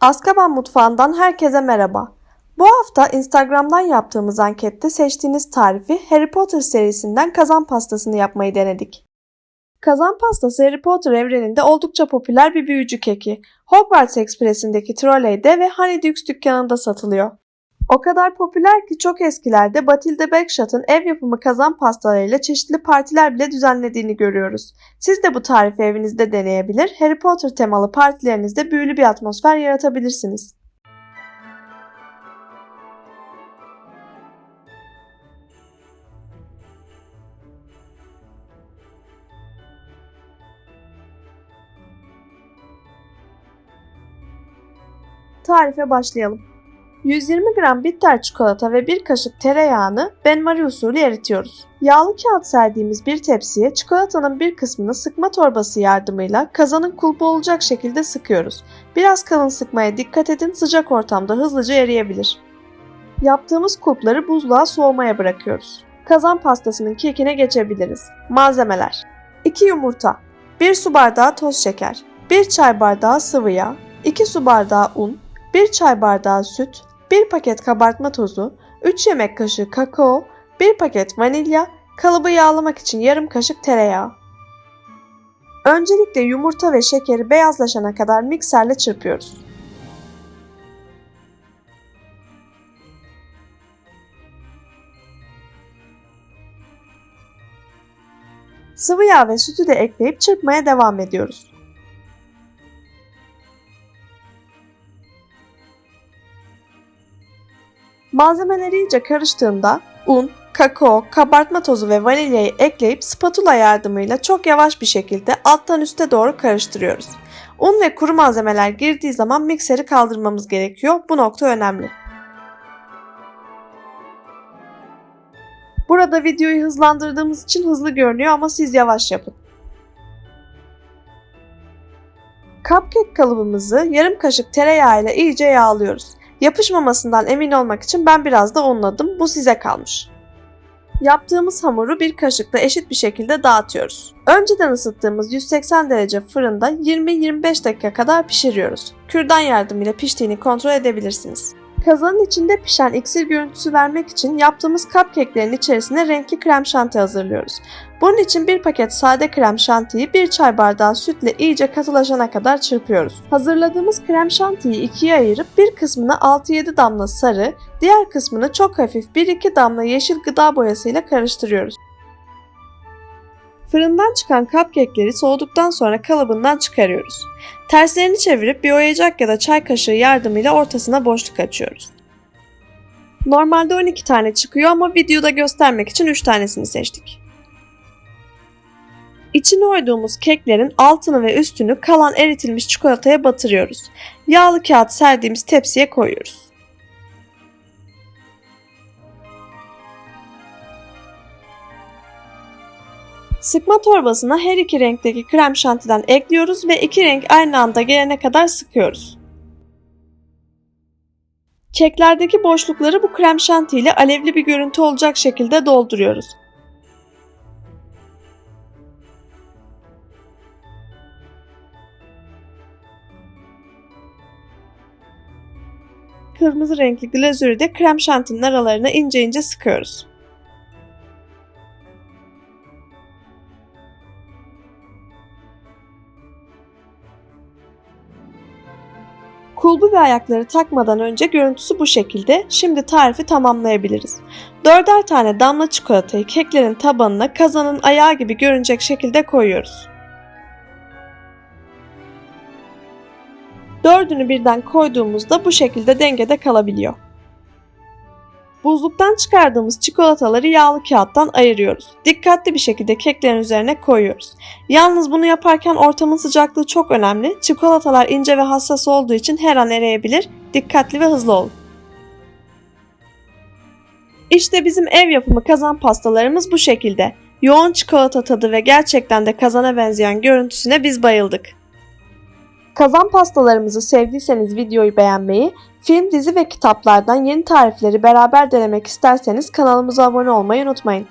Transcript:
Azkaban Mutfağı'ndan herkese merhaba. Bu hafta Instagram'dan yaptığımız ankette seçtiğiniz tarifi Harry Potter serisinden kazan pastasını yapmayı denedik. Kazan pastası Harry Potter evreninde oldukça popüler bir büyücü keki. Hogwarts Express'indeki Trolley'de ve Honeydukes dükkanında satılıyor. O kadar popüler ki çok eskilerde Batilde Bagshot'ın ev yapımı kazan pastalarıyla çeşitli partiler bile düzenlediğini görüyoruz. Siz de bu tarifi evinizde deneyebilir, Harry Potter temalı partilerinizde büyülü bir atmosfer yaratabilirsiniz. Tarife başlayalım. 120 gram bitter çikolata ve bir kaşık tereyağını benmari usulü eritiyoruz. Yağlı kağıt serdiğimiz bir tepsiye çikolatanın bir kısmını sıkma torbası yardımıyla kazanın kulpu olacak şekilde sıkıyoruz. Biraz kalın sıkmaya dikkat edin sıcak ortamda hızlıca eriyebilir. Yaptığımız kulpları buzluğa soğumaya bırakıyoruz. Kazan pastasının kekine geçebiliriz. Malzemeler 2 yumurta 1 su bardağı toz şeker 1 çay bardağı sıvı yağ 2 su bardağı un 1 çay bardağı süt 1 paket kabartma tozu, 3 yemek kaşığı kakao, 1 paket vanilya, kalıbı yağlamak için yarım kaşık tereyağı. Öncelikle yumurta ve şekeri beyazlaşana kadar mikserle çırpıyoruz. Sıvı yağ ve sütü de ekleyip çırpmaya devam ediyoruz. Malzemeler iyice karıştığında un, kakao, kabartma tozu ve vanilyayı ekleyip spatula yardımıyla çok yavaş bir şekilde alttan üste doğru karıştırıyoruz. Un ve kuru malzemeler girdiği zaman mikseri kaldırmamız gerekiyor. Bu nokta önemli. Burada videoyu hızlandırdığımız için hızlı görünüyor ama siz yavaş yapın. Cupcake kalıbımızı yarım kaşık tereyağıyla iyice yağlıyoruz. Yapışmamasından emin olmak için ben biraz da unladım. Bu size kalmış. Yaptığımız hamuru bir kaşıkla eşit bir şekilde dağıtıyoruz. Önceden ısıttığımız 180 derece fırında 20-25 dakika kadar pişiriyoruz. Kürdan yardımıyla piştiğini kontrol edebilirsiniz. Kazanın içinde pişen iksir görüntüsü vermek için yaptığımız cupcake'lerin içerisine renkli krem şanti hazırlıyoruz. Bunun için bir paket sade krem şantiyi bir çay bardağı sütle iyice katılaşana kadar çırpıyoruz. Hazırladığımız krem şantiyi ikiye ayırıp bir kısmını 6-7 damla sarı, diğer kısmını çok hafif 1-2 damla yeşil gıda boyasıyla karıştırıyoruz. Fırından çıkan cupcake'leri soğuduktan sonra kalıbından çıkarıyoruz. Terslerini çevirip bir oyacak ya da çay kaşığı yardımıyla ortasına boşluk açıyoruz. Normalde 12 tane çıkıyor ama videoda göstermek için 3 tanesini seçtik. İçine oyduğumuz keklerin altını ve üstünü kalan eritilmiş çikolataya batırıyoruz. Yağlı kağıt serdiğimiz tepsiye koyuyoruz. Sıkma torbasına her iki renkteki krem şantiden ekliyoruz ve iki renk aynı anda gelene kadar sıkıyoruz. Keklerdeki boşlukları bu krem şanti ile alevli bir görüntü olacak şekilde dolduruyoruz. Kırmızı renkli glazürü de krem şantinin aralarına ince ince sıkıyoruz. Kulbu ve ayakları takmadan önce görüntüsü bu şekilde. Şimdi tarifi tamamlayabiliriz. Dörder tane damla çikolatayı keklerin tabanına kazanın ayağı gibi görünecek şekilde koyuyoruz. Dördünü birden koyduğumuzda bu şekilde dengede kalabiliyor. Buzluktan çıkardığımız çikolataları yağlı kağıttan ayırıyoruz. Dikkatli bir şekilde keklerin üzerine koyuyoruz. Yalnız bunu yaparken ortamın sıcaklığı çok önemli. Çikolatalar ince ve hassas olduğu için her an eriyebilir. Dikkatli ve hızlı olun. İşte bizim ev yapımı kazan pastalarımız bu şekilde. Yoğun çikolata tadı ve gerçekten de kazana benzeyen görüntüsüne biz bayıldık. Kazan pastalarımızı sevdiyseniz videoyu beğenmeyi, film, dizi ve kitaplardan yeni tarifleri beraber denemek isterseniz kanalımıza abone olmayı unutmayın.